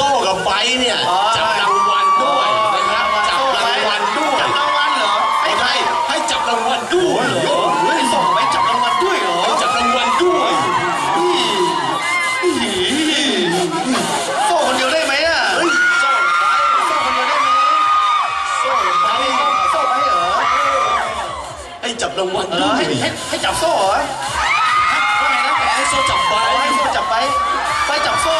โซ่กับไฟเนี่ยอ๋อ จับรางวัลด้วยนะครับจับรางวัลด้วยจับรางวัลเหรอไม่ใช่ให้จับรางวัลด้วยเหรอเฮ้ยส่งไปจับรางวัลด้วยเหรอให้จับรางวัลด้วยโซ่คนเดียวได้ไหมอะเฮ้ยโซ่ไฟโซ่คนเดียวได้ไหมโซ่ไฟโซ่ไปเหรอให้จับรางวัลเอด้อวยให้ให้ให้จับโซ่เหรอว่าไงนะแก ให้โซ่จับไฟเอาให้โซ่จับไป ไปจับโซ่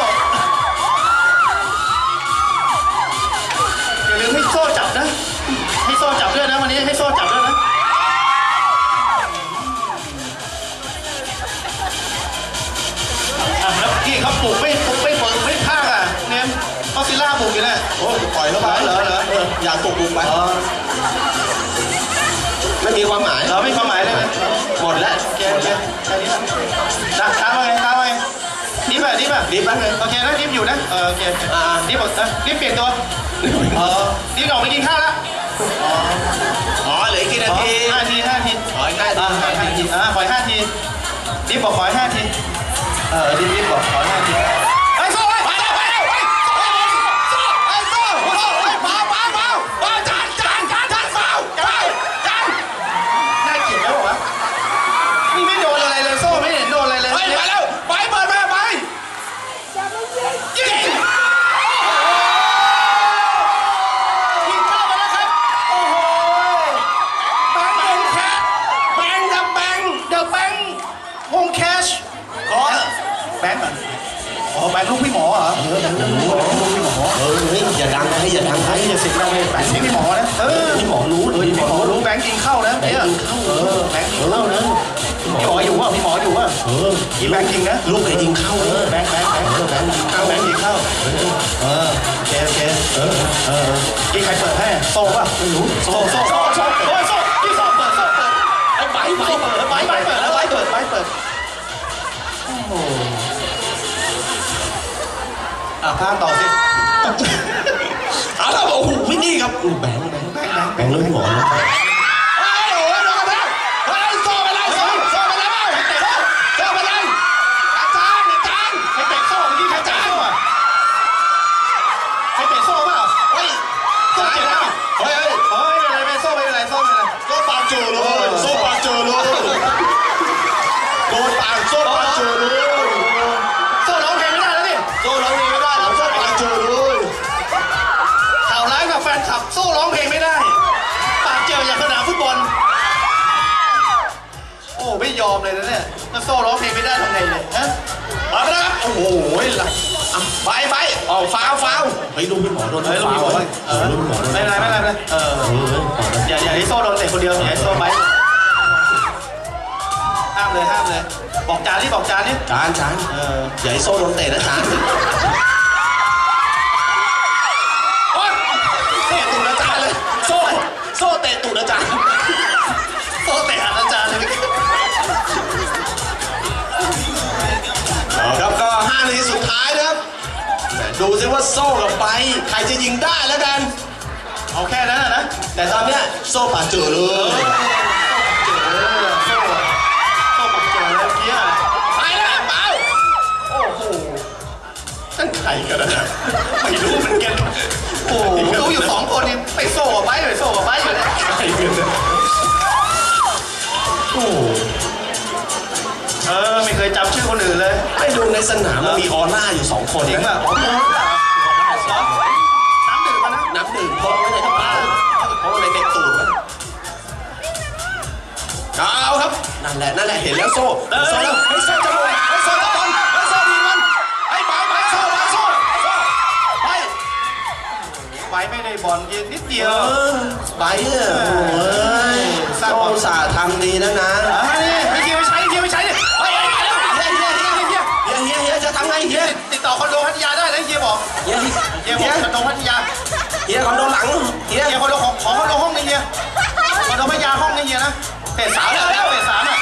ไม่มีความหมายเหรอไม่ความหมายเลยนะหมดแล้วโอเคโอเคแค่นี้นะนะตามว่าไงตามว่าไงดิฟอะดิฟอะรีบแป๊บนึงโอเคนะดิฟอยู่นะเออโอเคอ่าดิฟหมดนะดิฟเปลี่ยนตัวเออดิฟออกไปกินข้าวแล้วอ๋อเหลืออีกกี่นาทีห้าทีห้าทีขออีกห้าอ่าทีห้าทีอ่าขออีกห้าทีดิฟบอกขออีกห้าทีเออดิฟดิฟบอกขออีกห้าที พี่หมอเหรอเออแบงค์ลูกพี่หมอเออเฮ้ยอย่าดังนะอย่าดังไอ้อย่าเสิงดังเลยแบงค์พี่หมอนะเออพี่หมอรู้เออพี่หมอรู้แบงค์กินข้าวนะเนี่ยเออแบงค์กินข้าวนะพี่หมออยู่ว่ะพี่หมออยู่ว่ะเออกินแบงค์จริงนะลูกไอ้ยิงเข้าเอเออแบงค์แบงค์แบงค์แบงค์กินข้าวแบงค์กินข้าวเออโอเคโอเคเออเออกินใครเปิดให้โซ่ป่ะไม่รู้โซ่โซ่โซ่โซ่โซ่โซ่พี่โซ่เปิดโซ่เปิดไอ้ใบใบไม้เปิดไม้ไม้เปิดแล้วไม้เปิดไม้เปิดโอ้ อะพาต่อสิเอาแล้วบอกโอ้โหพี่นี่ครับแบงค์แบงค์แบงค์แบงค์แบงค์ลูกพี่หมอนะ อ้ไม่ยอมเลยนะเนี่ยถ้าโซ่ร้องเพลงไม่ได้ทำไงเนี่ยฮะมาไปแล้วครับ โอ้โหหลังอะไปไปออกฟาวฟาวเฮ้ยลูกพี่หมอโดนเฮ้ยลูกพี่หมอฟาวเออลูกพี่หมอโดนไม่เป็นไรไม่เป็นไรไม่เป็นไรเออเออเอออย่าอย่าให้โซ่โดนเตะคนเดียวอย่าให้โซ่ไปห้ามเลยห้ามเลย บอกจานนี่บอกจานนี่จานจานเอออย่าให้โซ่โดนเตะนะจานโอ๊ยเตะตูดอาจารย์เลย โซ่ โซ่เตะตูดอาจารย์ ดูซิว่าโซ่กับไป ใครจะยิงได้แล้วกัน เอาแค่นั้นนะนะแต่ตอนเนี้ยโซ่ป่าเจอเลยเออโซ่โซ่ปักเจอแล้วเกี้ยไปแล้วเปล่าโอ้โหตั้งไข่กันนะไม่รู้เหมือนกัน ให้ดูในสนามมันมีออร่าอยู่สองคนเอเห็นงป่ะอะผมรู้เหรอน้ำดื่มมานะน้ำดื่มพกไว้ในกระเป๋าพกไว้ในเด็กตูดไว้เอาครับ นั่นแหละ นั่นแหละ เห็นแล้วโซ่โซ่แล้วให้โซ่จะบอลให้โซ่จะบอลให้โซ่ดีมันให้ไปไปโซ่ไปโซ่โซ่ไปไปไม่ได้บอลยิงนิดเดีเอยว อไปเออโอ้ยโซ่อุตส่าห์ทำดีนะนะ เฮียบอกคอนโดพัทยาเฮียคอนโดหลังเฮียเฮียคอนโดของขอคอนโดห้องนึงเฮียคอนโดพัทยาห้องนึงเฮียนะเฟสสามแล้วแล้วเฟสสามอะ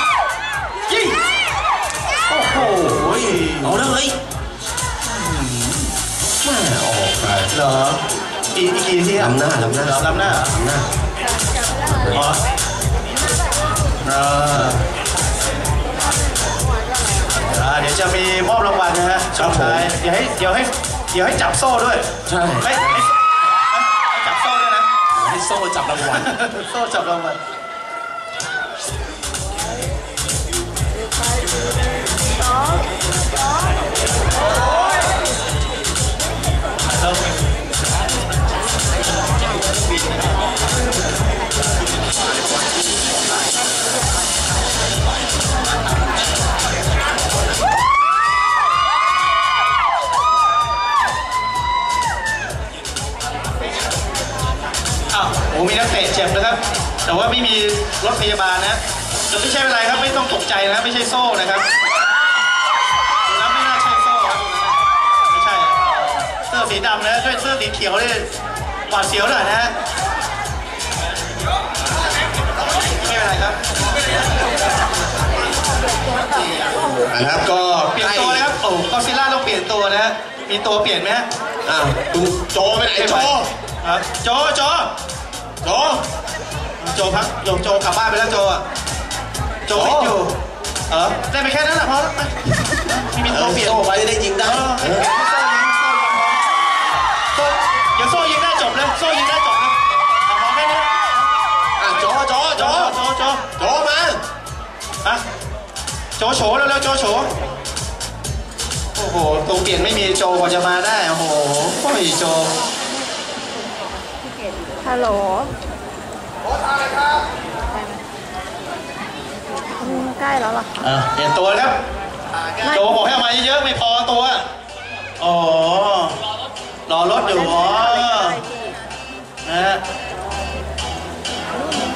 ยิงโอ้โหโอ้ยเอาเลยแม่ออกไปเหรออีกอีกกี่ทีอะลำหน้าลำหน้าเหรอลำหน้าลำหน้าอ๋อเอออ่าเดี๋ยวจะมีมอบรางวัลนะฮะครับผมเดี๋ยวให้เดี๋ยวให้ ดี๋ยวให้จับโซ่ด้วยใช่ไม่ให้ให้จับโซ่ด้วยนะ ให้โซ่จับรางวัลโซ่จับรางวัลอ้าวโอ้มีนักเตะเจ็บนะครับ แต่ว่าไม่มีรถพยาบาลนะแต่ไม่ใช่อะไรครับไม่ต้องตกใจนะไม่ใช่โซ่นะครับดูแล้วไม่น่าใช่โซ่ครับไม่ใช่เสื้อสีดำนะด้วยเสื้อสีเขียวนี่หวาดเสียวหน่อยนะฮะไม่เป็นไรครับนะครับก็เปลี่ยนตัวนะครับโอ้กอซิล่าต้องเปลี่ยนตัวนะฮะมีตัวเปลี่ยนไหมฮะอ้าวดูโจไปไหนโจครับโจโจ โจโจพักโยโจกลับบ้านไปแล้วโจอะโจไม่อยู่เออได้ไปแค่นั้นแหละพอแล้วไปไม่มีเอตัวอเปลี่ยนโจไว้จะได้ยิงได้เออเออโซ่ยิงโซ่ยิงพอโซ่เดี๋ยวโซ่ยิงได้จบเลยโซ่ยิงได้จบเลยเอาพอแค่นี้อะโจโจโจโจโจโจโจมาฮะโจโฉเร็วๆโจโฉโอ้โหตัวเปลี่ยนไม่มีโจกว่าจะมาได้โอ้โหโอ้ยโจ ฮัลโหลอืมใกล้แล้วเหรออะเปลี่ยนตัวครับโจบอกให้เอามาเยอะๆไม่พอตัว อ๋อ รอรถอยู่อ๋อนะฮะ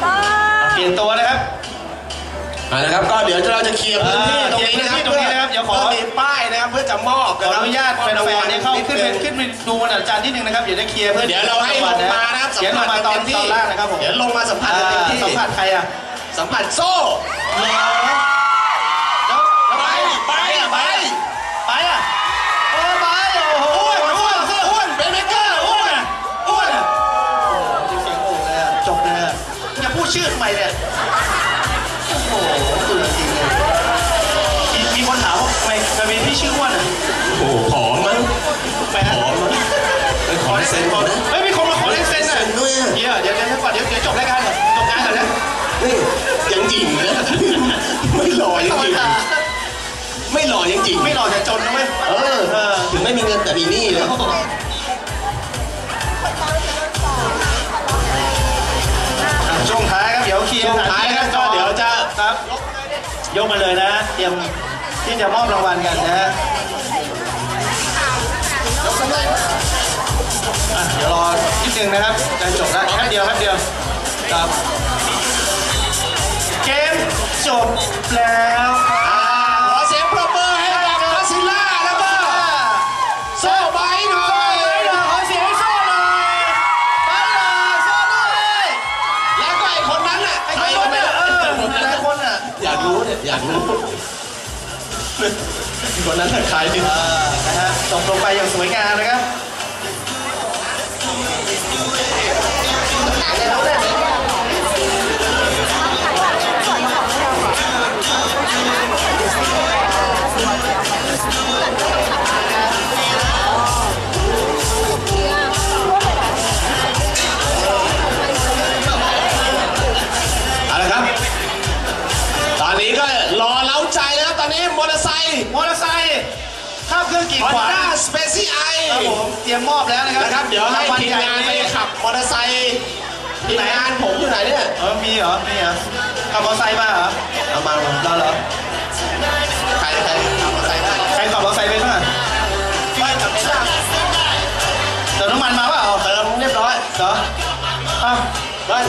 ป้าเปลี่ยนตัวนะครับ อ่านะครับก็เดี๋ยวเราจะเคลียร์พื้นที่ตรงนี้นะครับเคลียร์พื้นที่ตรงนี้นะครับเดี๋ยวขอพื่มีป้ายนะครับเพื่อจะมอบขออนุญาตแฟนๆเนี่ยเข้าขึ้นไปดงขึ้นไปดูวันอาจารย์ที่หนึ่งนะครับเดี๋ยวได้เคลียร์เพื่อเดี๋ยวเราให้ลงมานะครับเดี๋ยวลงมาตอนสัมผัสเต็มที่ตอนล่างนะครับผมเดี๋ยวลงมาสัมผัสกันเต็มที่อ่าสัมผัสใครอะสัมผัสโซ่เหรอแล้วแล้วไปไปไปไปอะโอ้ไปโอ้โหอ้วนอ้วนเสื้ออ้วนเป็นเมเกอร์อ้วนอ้วนอะเสียงโอ้เลยอะจบเลยอะอย่าพูดชื่อทำไมเนี่ย โอ้โหสุดจริงเลยมีมีคนถามว่าทำไมทำไมพี่ชื่ออ้วนอะโอ้โหผอมมั้งไปฮะผอมมั้งไปขอเซ็นก่อนนะเฮ้ยมีคนมาขอลายเซ็นอะเซ็นด้วยอะ เดี๋ยวเดี๋ยวเดี๋ยวก่อนเดี๋ยวเดี๋ยวจบรายการก่อนจบงานก่อนนะนี่ยังจริงนะไม่หล่อยังจริงไม่หล่อยังจริงไม่หล่อแต่จนนะเว้ยเออ เออ ถึงไม่มีเงินแต่มีหนี้เลยอะ ยกมาเลยนะเตรียมที่จะมอบรางวัลกันนะฮะเดี๋ยวรอนิดนึงนะครับจะจบแล้วแค่เดียวแค่เดียวครับเกมจบแล้ว คนนั้นน่ะขายดีนะฮะตกลงไปอย่างสวยงามนะครับเอา มเตรียมมอบแล้วนะครับนะครับ เดี๋ยวให้รางวัลทีมใญ่งานไปขับมอเตอร์ไซค์ทีมงานผมอยู่ไหนเนี่ยเออมีเหรอมีเหรอขับมอเตอร์ไซค์มาเหรอเอามาเราเหรอใครใครขับมอเตอร์ไซค์ได้ใครขับมอเตอร์ไซค์ไปบ้างไม่ขับไม่ได้เติมน้ำมันมาเปล่าเติมเรียบร้อยเหรออ้าวเฮ้ย